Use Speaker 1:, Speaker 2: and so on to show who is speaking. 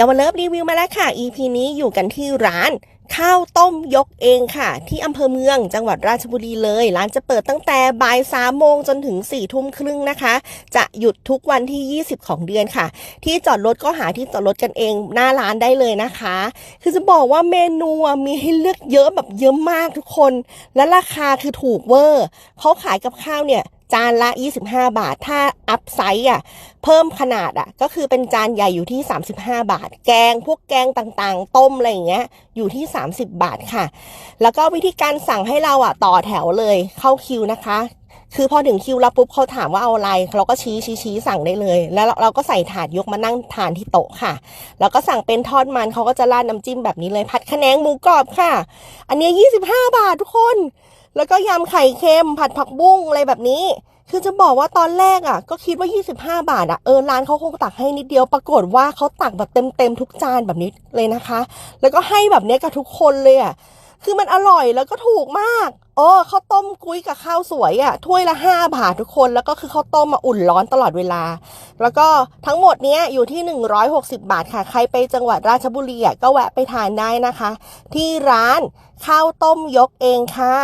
Speaker 1: ยาวเลิฟรีวิวมาแล้วค่ะ EP นี้อยู่กันที่ร้านข้าวต้มยกเองค่ะ ที่อำเภอเมืองจังหวัดราชบุรีเลย ร้านจะเปิดตั้งแต่บ่ายสามโมงจนถึง4ี่ทุ่มครึ่งนะคะ จะหยุดทุกวันที่ 20 ของเดือนค่ะ ที่จอดรถก็หาที่จอดรถกันเองหน้าร้านได้เลยนะคะ คือจะบอกว่าเมนูมีให้เลือกเยอะแบบเยอะมากทุกคน และราคาคือถูกเวอร์เขาขายกับข้าวเนี่ย จานละ 25 บาท ถ้าอัพไซส์อะ เพิ่มขนาดอะ ก็คือเป็นจานใหญ่อยู่ที่ 35 บาท แกงพวกแกงต่างๆ ต้มอะไรอย่างเงี้ย อยู่ที่ 30 บาทค่ะ แล้วก็วิธีการสั่งให้เราอะ ต่อแถวเลยเข้าคิวนะคะ คือพอถึงคิวแล้วปุ๊บเขาถามว่าเอาอะไร เราก็ชี้ชี้ชี้สั่งได้เลย แล้วเราก็ใส่ถาดยกมานั่งทานที่โต๊ะค่ะ แล้วก็สั่งเป็นทอดมันเขาก็จะราดน้ำจิ้มแบบนี้เลย ผัดคะแนงหมูกรอบค่ะ อันเนี้ย25บห้าบาททุกคน แล้วก็ยำไข่เค็ม ผัดผักบุ้งอะไรแบบนี้ คือจะบอกว่าตอนแรกอะ ก็คิดว่า 25 บาทอะเออร้านเขาคงตักให้นิดเดียวปรากฏว่าเขาตักแบบเต็มๆทุกจานแบบนี้เลยนะคะ แล้วก็ให้แบบนี้กับทุกคนเลยอะคือมันอร่อยแล้วก็ถูกมาก โอ้ข้าวต้มกุ้ยกับข้าวสวยอะถ้วยละห้าบาททุกคนแล้วก็คือข้าวต้มมาอุ่นร้อนตลอดเวลา แล้วก็ทั้งหมดเนี้ยอยู่ที่ 160 บาทค่ะ ใครไปจังหวัดราชบุรีอะก็แวะไปทานได้นะคะ ที่ร้านข้าวต้มยกเองค่ะ